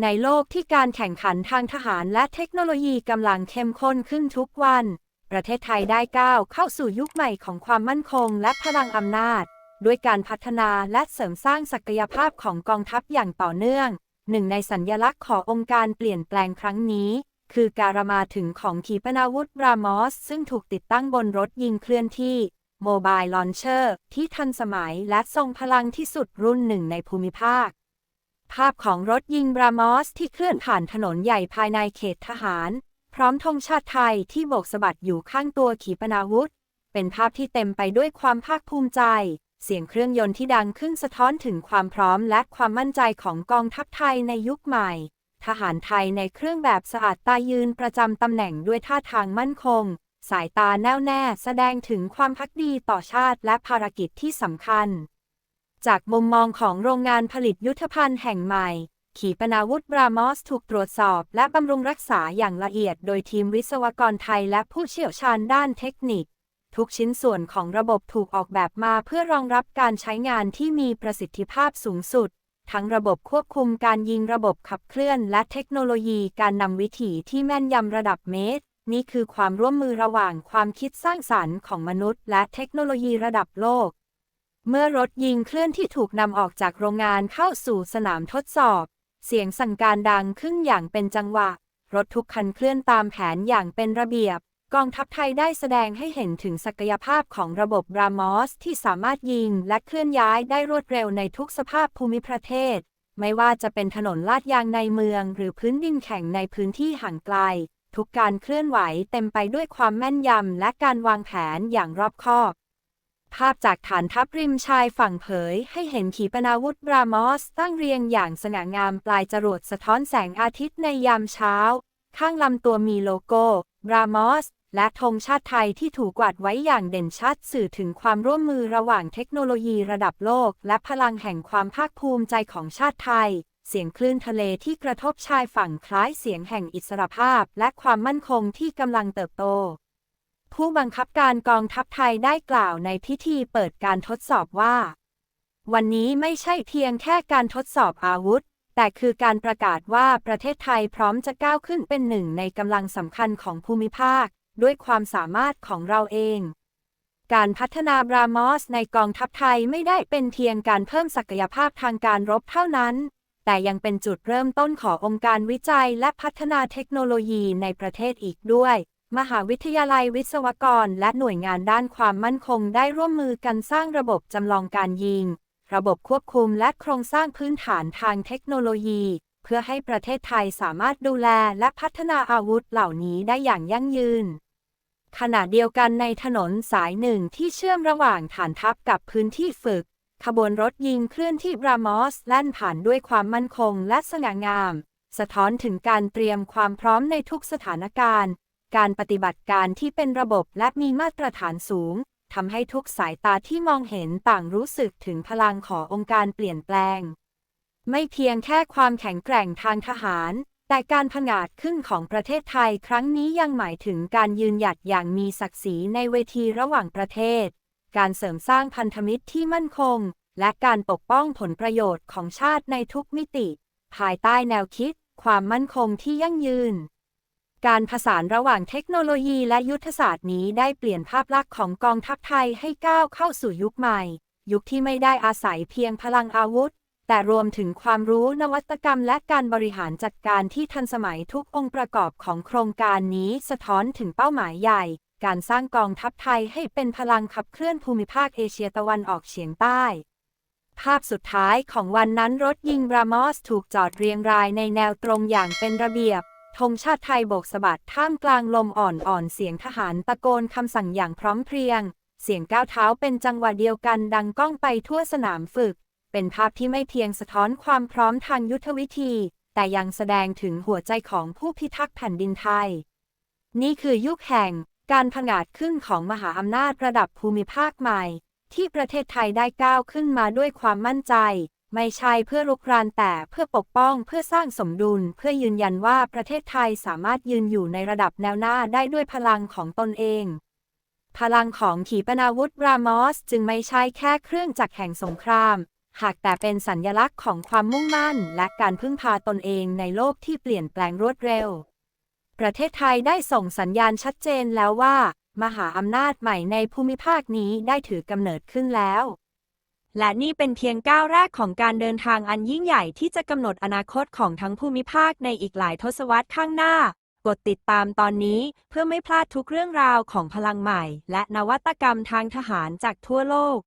ในโลกที่การแข่งขันทางทหารและเทคโนโลยีกำลังเข้มข้นขึ้นทุกวัน ประเทศไทยได้ก้าวเข้าสู่ยุคใหม่ของความมั่นคงและพลังอำนาจ ด้วยการพัฒนาและเสริมสร้างศักยภาพของกองทัพอย่างต่อเนื่อง หนึ่งในสัญญลักษณ์ขององค์การเปลี่ยนแปลงครั้งนี้ คือการมาถึงของขีปนาวุธรามอส ซึ่งถูกติดตั้งบนรถยิงเคลื่อนที่โมบายลอนเชอร์ที่ทันสมัยและทรงพลังที่สุดรุ่นหนึ่งในภูมิภาค ภาพของรถยิงบรามอสที่เคลื่อนผ่านถนนใหญ่ภายในเขตทหาร พร้อมธงชาติไทยที่โบกสะบัดอยู่ข้างตัวขีปนาวุธ เป็นภาพที่เต็มไปด้วยความภาคภูมิใจ เสียงเครื่องยนต์ที่ดังขึ้นสะท้อนถึงความพร้อมและความมั่นใจของกองทัพไทยในยุคใหม่ ทหารไทยในเครื่องแบบสะอาดตายืนประจำตำแหน่งด้วยท่าทางมั่นคง สายตาแน่วแน่แสดงถึงความพักดีต่อชาติและภารกิจที่สำคัญ จากมุมมองของโรงงานผลิตยุทธภัณฑ์แห่งใหม่ ขีปนาวุธบรามอสถูกตรวจสอบ และบำรุงรักษาอย่างละเอียดโดยทีมวิศวกรไทยและผู้เชี่ยวชาญด้านเทคนิค ทุกชิ้นส่วนของระบบถูกออกแบบมาเพื่อรองรับการใช้งานที่มีประสิทธิภาพสูงสุด ทั้งระบบควบคุมการยิงระบบขับเคลื่อน และเทคโนโลยีการนำวิถีที่แม่นยำระดับเมตร นี่คือความร่วมมือระหว่างความคิดสร้างสรรค์ของมนุษย์ และเทคโนโลยีระดับโลก เมื่อรถยิงเคลื่อนที่ถูกนำออกจากโรงงานเข้าสู่สนามทดสอบ เสียงสั่งการดังขึ้นอย่างเป็นจังหวะ รถทุกคันเคลื่อนตามแผนอย่างเป็นระเบียบ กองทัพไทยได้แสดงให้เห็นถึงศักยภาพของระบบรามอสที่สามารถยิงและเคลื่อนย้ายได้รวดเร็วในทุกสภาพภูมิประเทศ ไม่ว่าจะเป็นถนนลาดยางในเมือง หรือพื้นดินแข็งในพื้นที่ห่างไกล ทุกการเคลื่อนไหวเต็มไปด้วยความแม่นยำและการวางแผนอย่างรอบคอบ ภาพจากฐานทัพริมชายฝั่งเผย ให้เห็นขีปนาวุธบรามอส ตั้งเรียงอย่างสง่างามปลายจรวดสะท้อนแสงอาทิตย์ในยามเช้า ข้างลำตัวมีโลโก้ บรามอส และธงชาติไทยที่ถูกกวาดไว้อย่างเด่นชัดสื่อถึงความร่วมมือระหว่างเทคโนโลยีระดับโลก และพลังแห่งความภาคภูมิใจของชาติไทย เสียงคลื่นทะเลที่กระทบชายฝั่งคล้ายเสียงแห่งอิสรภาพ และความมั่นคงที่กำลังเติบโต ผู้บังคับการกองทัพไทยได้กล่าวในพิธีเปิดการทดสอบว่า วันนี้ไม่ใช่เพียงแค่การทดสอบอาวุธ แต่คือการประกาศว่าประเทศไทยพร้อมจะก้าวขึ้นเป็นหนึ่งในกำลังสำคัญของภูมิภาค ด้วยความสามารถของเราเอง การพัฒนาบรามอสในกองทัพไทยไม่ได้เป็นเพียงการเพิ่มศักยภาพทางการรบเท่านั้น แต่ยังเป็นจุดเริ่มต้นขององค์การวิจัยและพัฒนาเทคโนโลยีในประเทศอีกด้วย มหาวิทยาลัยวิศวกร และหน่วยงานด้านความมั่นคงได้ร่วมมือกันสร้างระบบจำลองการยิง ระบบควบคุมและโครงสร้างพื้นฐานทางเทคโนโลยี เพื่อให้ประเทศไทยสามารถดูแลและพัฒนาอาวุธเหล่านี้ได้อย่างยั่งยืน ขณะเดียวกันในถนนสายหนึ่งที่เชื่อมระหว่างฐานทัพกับพื้นที่ฝึก ขบวนรถยิงเคลื่อนที่บรามอสแล่นผ่านด้วยความมั่นคงและสง่างาม สะท้อนถึงการเตรียมความพร้อมในทุกสถานการณ์ การปฏิบัติการที่เป็นระบบและมีมาตรฐานสูงทำให้ทุกสายตาที่มองเห็นต่างรู้สึกถึงพลังขององค์การเปลี่ยนแปลง ไม่เพียงแค่ความแข็งแกร่งทางทหาร แต่การผงาดขึ้นของประเทศไทยครั้งนี้ยังหมายถึงการยืนหยัดอย่างมีศักดิ์ศรีในเวทีระหว่างประเทศ การเสริมสร้างพันธมิตรที่มั่นคง และการปกป้องผลประโยชน์ของชาติในทุกมิติ ภายใต้แนวคิด ความมั่นคงที่ยั่งยืน การผสานระหว่างเทคโนโลยีและยุทธศาสตร์นี้ได้เปลี่ยนภาพลักษณ์ของกองทัพไทยให้ก้าวเข้าสู่ยุคใหม่ ยุคที่ไม่ได้อาศัยเพียงพลังอาวุธ แต่รวมถึงความรู้นวัตกรรมและการบริหารจัดการที่ทันสมัยทุกองค์ประกอบของโครงการนี้สะท้อนถึงเป้าหมายใหญ่ การสร้างกองทัพไทยให้เป็นพลังขับเคลื่อนภูมิภาคเอเชียตะวันออกเฉียงใต้ภาพสุดท้ายของวันนั้นรถยิงบรามอสถูกจอดเรียงรายในแนวตรงอย่างเป็นระเบียบ ธงชาติไทยโบกสะบัดท่ามกลางลมอ่อนๆ เสียงทหารตะโกนคำสั่งอย่างพร้อมเพรียง เสียงก้าวเท้าเป็นจังหวะเดียวกันดังก้องไปทั่วสนามฝึก เป็นภาพที่ไม่เพียงสะท้อนความพร้อมทางยุทธวิธี แต่ยังแสดงถึงหัวใจของผู้พิทักษ์แผ่นดินไทย นี่คือยุคแห่งการผงาดขึ้นของมหาอำนาจระดับภูมิภาคใหม่ ที่ประเทศไทยได้ก้าวขึ้นมาด้วยความมั่นใจ ไม่ใช่เพื่อรุกรานแต่เพื่อปกป้องเพื่อสร้างสมดุล เพื่อยืนยันว่าประเทศไทยสามารถยืนอยู่ในระดับแนวหน้าได้ด้วยพลังของตนเอง พลังของขีปนาวุธรามอสจึงไม่ใช่แค่เครื่องจักรแห่งสงคราม หากแต่เป็นสัญลักษณ์ของความมุ่งมั่น และการพึ่งพาตนเองในโลกที่เปลี่ยนแปลงรวดเร็ว ประเทศไทยได้ส่งสัญญาณชัดเจนแล้วว่า มหาอำนาจใหม่ในภูมิภาคนี้ได้ถือกำเนิดขึ้นแล้ว และนี่เป็นเพียงก้าวแรกของการเดินทางอันยิ่งใหญ่ที่จะกำหนดอนาคตของทั้งภูมิภาคในอีกหลายทศวรรษข้างหน้ากดติดตามตอนนี้เพื่อไม่พลาดทุกเรื่องราวของพลังใหม่ และนวัตกรรมทางทหารจากทั่วโลก